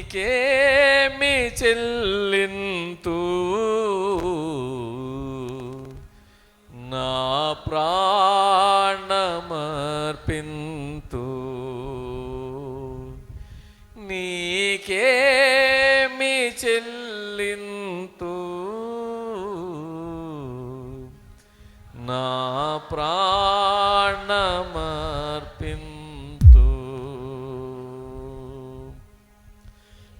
నీకేమి చెల్లింతు. నా ప్రాణమర్పింతు. నీకేమి చెల్లి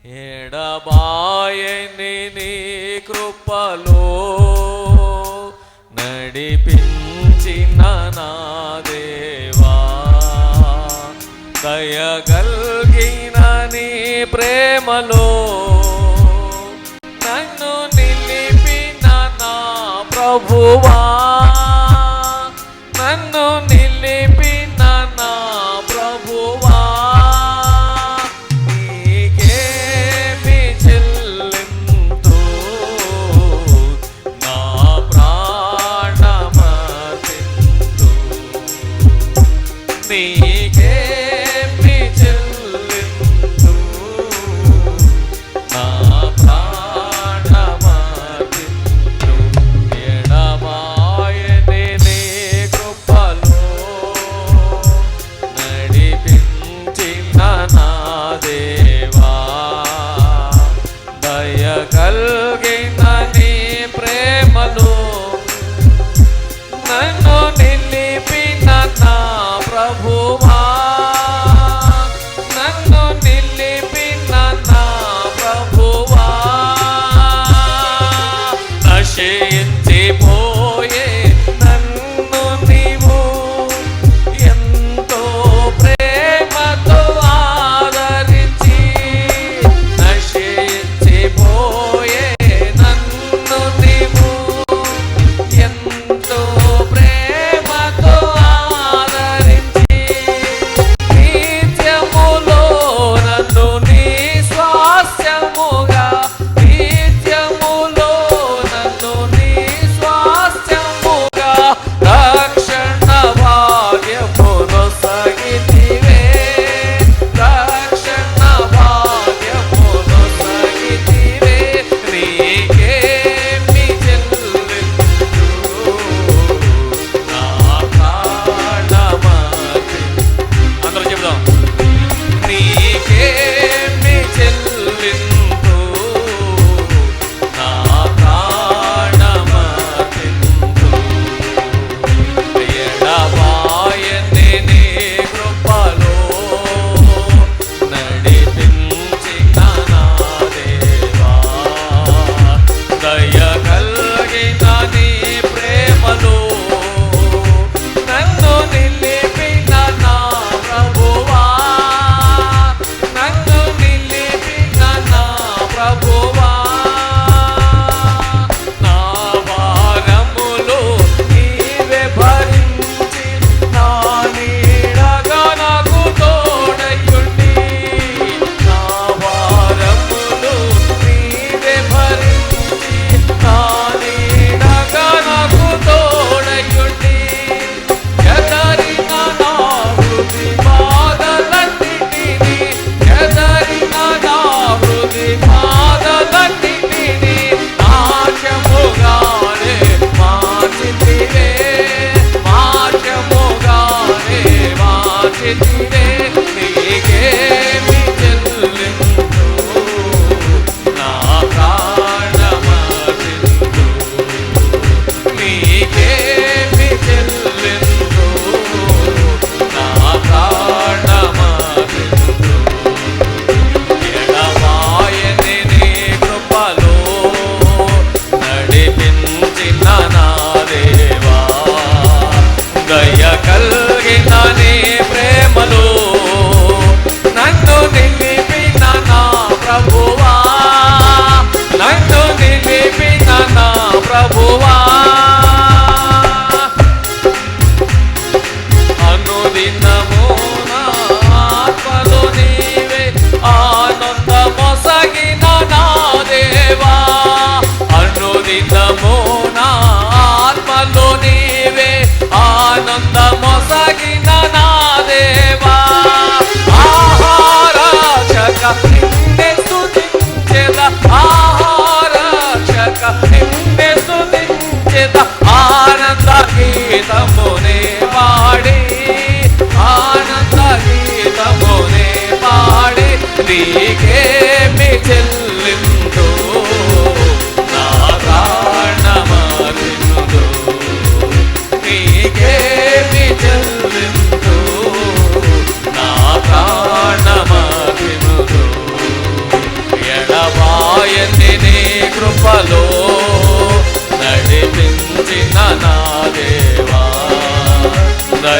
ఎడబాయని నీ కృపలో? నడిపించిన నా దేవా దయగల్గిన నీ ప్రేమలో. నన్ను నిలిపిన నా ప్రభువా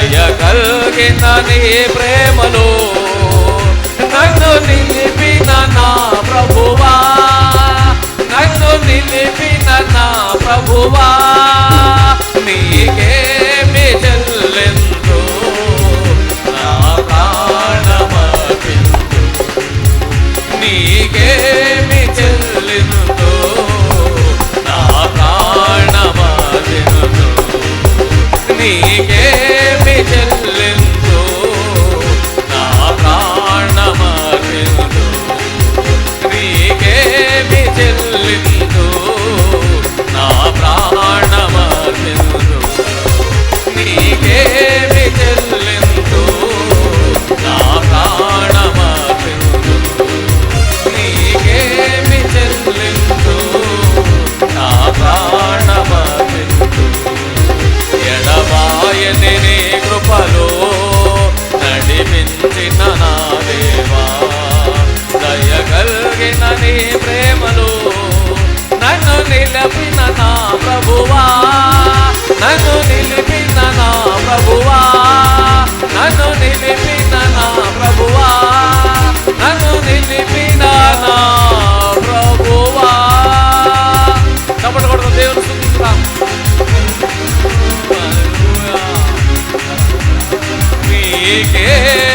దయ కలిగినని ప్రేమలో నన్ను నిలిపిన నా ప్రభువా. నన్ను నిలిపిన నా ప్రభువా. ಗೆ